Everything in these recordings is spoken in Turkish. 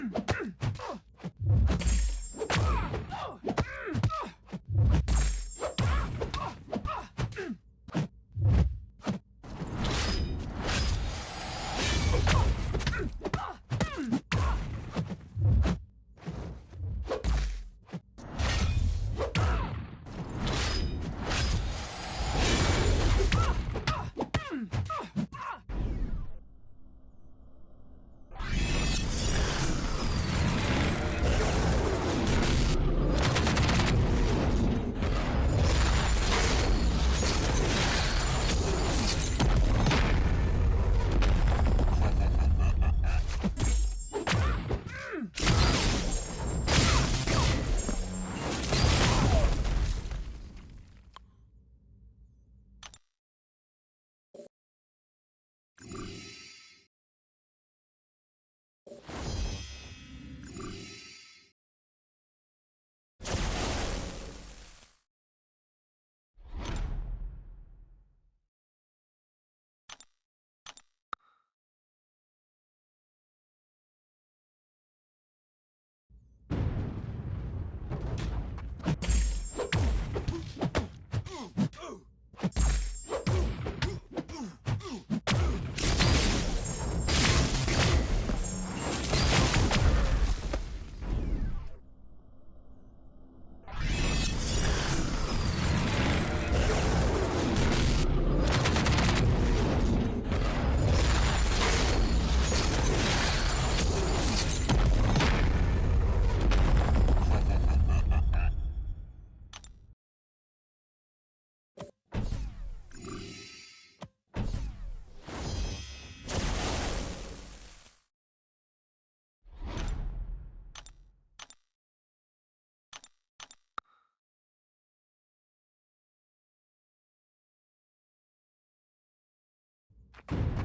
Mm-hmm. you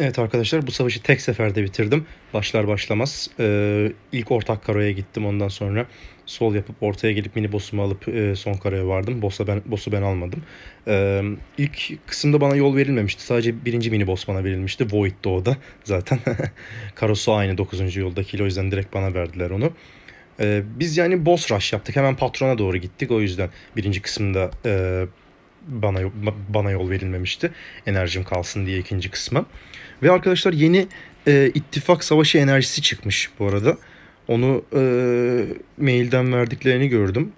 Evet arkadaşlar bu savaşı tek seferde bitirdim. Başlar başlamaz. Ee, ilk ortak karoya gittim ondan sonra sol yapıp ortaya gelip mini boss'umu alıp e, son karoya vardım. Boss'a ben, boss'u ben almadım. Ee, ilk kısımda bana yol verilmemişti. Sadece birinci mini boss bana verilmişti. Void'di o da zaten. Karosu aynı 9. yoldakiyle o yüzden direkt bana verdiler onu. Ee, biz yani boss rush yaptık. Hemen patrona doğru gittik. O yüzden birinci kısımda e, bana bana yol verilmemişti. Enerjim kalsın diye ikinci kısma. Ve arkadaşlar yeni e, ittifak savaşı enerjisi çıkmış bu arada. Onu e, mailden verdiklerini gördüm.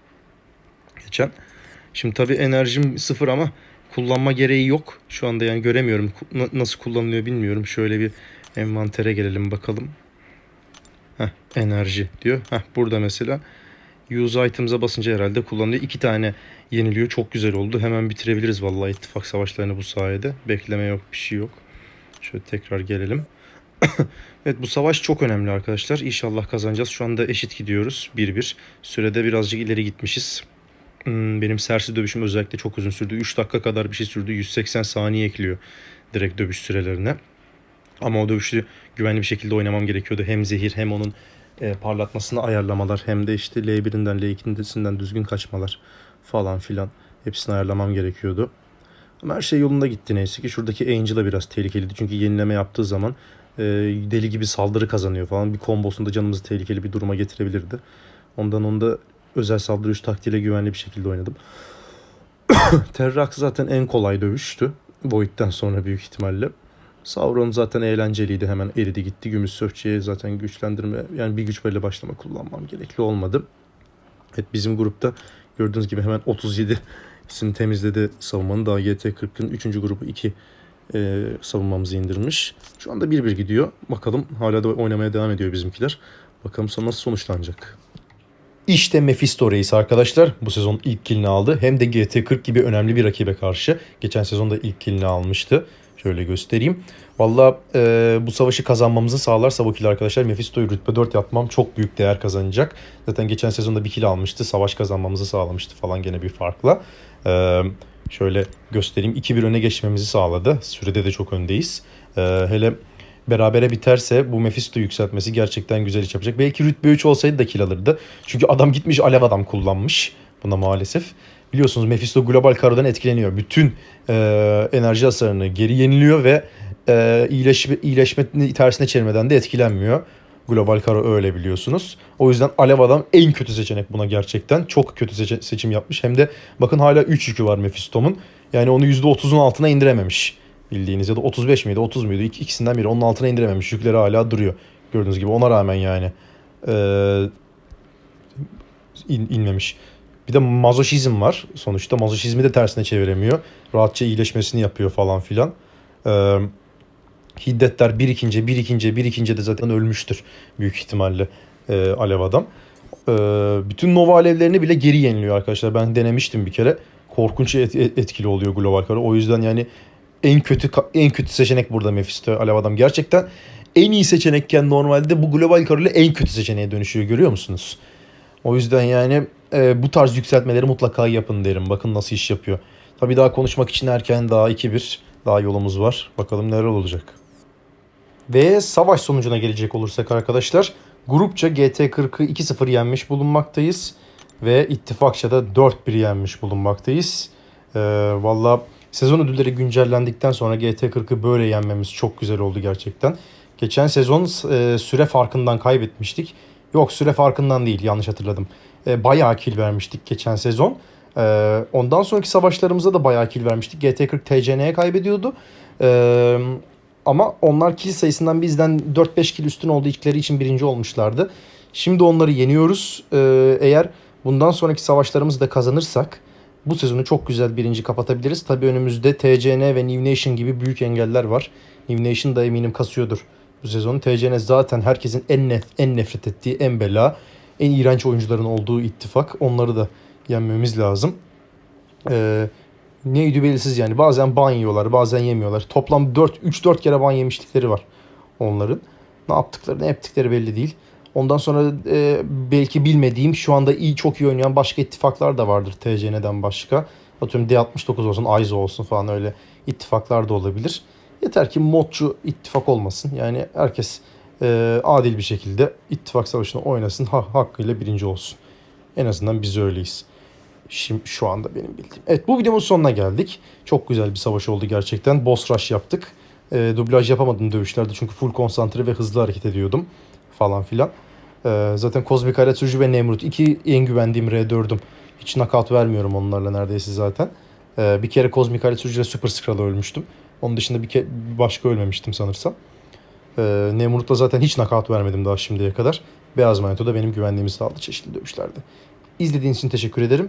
Geçen. Şimdi tabii enerjim sıfır ama kullanma gereği yok. Şu anda yani göremiyorum. Nasıl kullanılıyor bilmiyorum. Şöyle bir envantere gelelim bakalım. Heh, enerji diyor. Heh, burada mesela use items'a basınca herhalde kullanılıyor. İki tane yeniliyor. Çok güzel oldu. Hemen bitirebiliriz vallahi ittifak savaşlarını bu sayede. Bekleme yok, bir şey yok. Şöyle tekrar gelelim. evet bu savaş çok önemli arkadaşlar. İnşallah kazanacağız. Şu anda eşit gidiyoruz. 1-1. Sürede birazcık ileri gitmişiz. Hmm, Benim sersi dövüşüm özellikle çok uzun sürdü. 3 dakika kadar bir şey sürdü. 180 saniye ekliyor direkt dövüş sürelerine. Ama o dövüşü güvenli bir şekilde oynamam gerekiyordu. Hem zehir hem onun e, parlatmasını ayarlamalar hem de işte L1'inden L2'sinden düzgün kaçmalar falan filan hepsini ayarlamam gerekiyordu. Ama her şey yolunda gitti neyse ki. Şuradaki Angel'a biraz tehlikeliydi. Çünkü yenileme yaptığı zaman e, deli gibi saldırı kazanıyor falan. Bir kombosunda canımızı tehlikeli bir duruma getirebilirdi. Ondan onda özel saldırı üst taktiğiyle güvenli bir şekilde oynadım. Terrax zaten en kolay dövüştü. Void'den sonra büyük ihtimalle. Sauron zaten eğlenceliydi. Hemen eridi gitti. Gümüş Söfçe'ye zaten güçlendirme yani bir güç böyle başlama kullanmam gerekli olmadı. Evet bizim grupta gördüğünüz gibi hemen 37 isim temizledi savunmanın. Daha GT40'ın 3. grubu 2 e, savunmamızı indirmiş. Şu anda 1-1 gidiyor. Bakalım hala da oynamaya devam ediyor bizimkiler. Bakalım sonra nasıl sonuçlanacak. İşte Mephisto Reis arkadaşlar bu sezon ilk kilini aldı. Hem de GT40 gibi önemli bir rakibe karşı. Geçen sezonda ilk kilini almıştı. Şöyle göstereyim. Valla e, bu savaşı kazanmamızı sağlarsa bu kill arkadaşlar Mephisto'yu rütbe 4 yapmam çok büyük değer kazanacak. Zaten geçen sezonda bir kill almıştı. Savaş kazanmamızı sağlamıştı falan gene bir farkla. E, şöyle göstereyim. 2-1 öne geçmemizi sağladı. Sürede de çok öndeyiz. E, hele berabere biterse bu Mephisto yükseltmesi gerçekten güzel iş yapacak. Belki rütbe 3 olsaydı da kill alırdı. Çünkü adam gitmiş alev adam kullanmış. Buna maalesef. Biliyorsunuz Mephisto global karodan etkileniyor. Bütün e, enerji hasarını geri yeniliyor ve e, iyileşme, iyileşmenin tersine çevirmeden de etkilenmiyor. Global karo öyle biliyorsunuz. O yüzden Alev Adam en kötü seçenek buna gerçekten. Çok kötü seçim yapmış. Hem de bakın hala 3 yükü var Mephisto'nun. Yani onu %30'un altına indirememiş. Bildiğiniz ya da 35 miydi 30 muydu İk- ikisinden biri onun altına indirememiş. Yükleri hala duruyor. Gördüğünüz gibi ona rağmen yani. Ee, in- inmemiş. Bir de mazoşizm var. Sonuçta mazoşizmi de tersine çeviremiyor. Rahatça iyileşmesini yapıyor falan filan. Ee, hiddetler birikince birikince birikince de zaten ölmüştür büyük ihtimalle e, alev adam. Ee, bütün nova alevlerini bile geri yeniliyor arkadaşlar. Ben denemiştim bir kere. Korkunç et- et- etkili oluyor global karo. O yüzden yani en kötü en kötü seçenek burada Mephisto alev adam. Gerçekten en iyi seçenekken normalde bu global karo ile en kötü seçeneğe dönüşüyor görüyor musunuz? O yüzden yani e, bu tarz yükseltmeleri mutlaka yapın derim. Bakın nasıl iş yapıyor. Tabii daha konuşmak için erken daha 2-1 daha yolumuz var. Bakalım neler olacak. Ve savaş sonucuna gelecek olursak arkadaşlar grupça GT40'ı 2-0 yenmiş bulunmaktayız. Ve ittifakça da 4-1 yenmiş bulunmaktayız. Ee, Valla sezon ödülleri güncellendikten sonra GT40'ı böyle yenmemiz çok güzel oldu gerçekten. Geçen sezon e, süre farkından kaybetmiştik. Yok süre farkından değil yanlış hatırladım. E, bayağı kill vermiştik geçen sezon. E, ondan sonraki savaşlarımızda da bayağı kill vermiştik. GT40 TCN'ye kaybediyordu. E, ama onlar kill sayısından bizden 4-5 kill üstün oldukları için birinci olmuşlardı. Şimdi onları yeniyoruz. E, eğer bundan sonraki savaşlarımızı da kazanırsak bu sezonu çok güzel birinci kapatabiliriz. Tabii önümüzde TCN ve New Nation gibi büyük engeller var. New Nation da eminim kasıyordur bu sezonu. TCN zaten herkesin en nef en nefret ettiği, en bela, en iğrenç oyuncuların olduğu ittifak. Onları da yenmemiz lazım. Ee, neydi belirsiz yani. Bazen ban yiyorlar, bazen yemiyorlar. Toplam 4 3-4 kere ban yemişlikleri var onların. Ne yaptıkları, ne yaptıkları belli değil. Ondan sonra e, belki bilmediğim şu anda iyi çok iyi oynayan başka ittifaklar da vardır TCN'den başka. Atıyorum D69 olsun, Aizo olsun falan öyle ittifaklar da olabilir. Yeter ki modçu ittifak olmasın. Yani herkes e, adil bir şekilde ittifak savaşını oynasın. Ha, hakkıyla birinci olsun. En azından biz öyleyiz. Şimdi şu anda benim bildiğim. Evet bu videomuzun sonuna geldik. Çok güzel bir savaş oldu gerçekten. Boss rush yaptık. E, dublaj yapamadım dövüşlerde çünkü full konsantre ve hızlı hareket ediyordum falan filan. E, zaten Kozmik Hayret Sürücü ve Nemrut iki en güvendiğim R4'üm. Hiç knockout vermiyorum onlarla neredeyse zaten. E, bir kere Kozmik Hayret Sürücü ile Super Skrall'a ölmüştüm. Onun dışında bir ke- başka ölmemiştim sanırsam. E, Nemrut'la zaten hiç knockout vermedim daha şimdiye kadar. Beyaz Manito da benim güvenliğimi sağladı çeşitli dövüşlerde. İzlediğiniz için teşekkür ederim.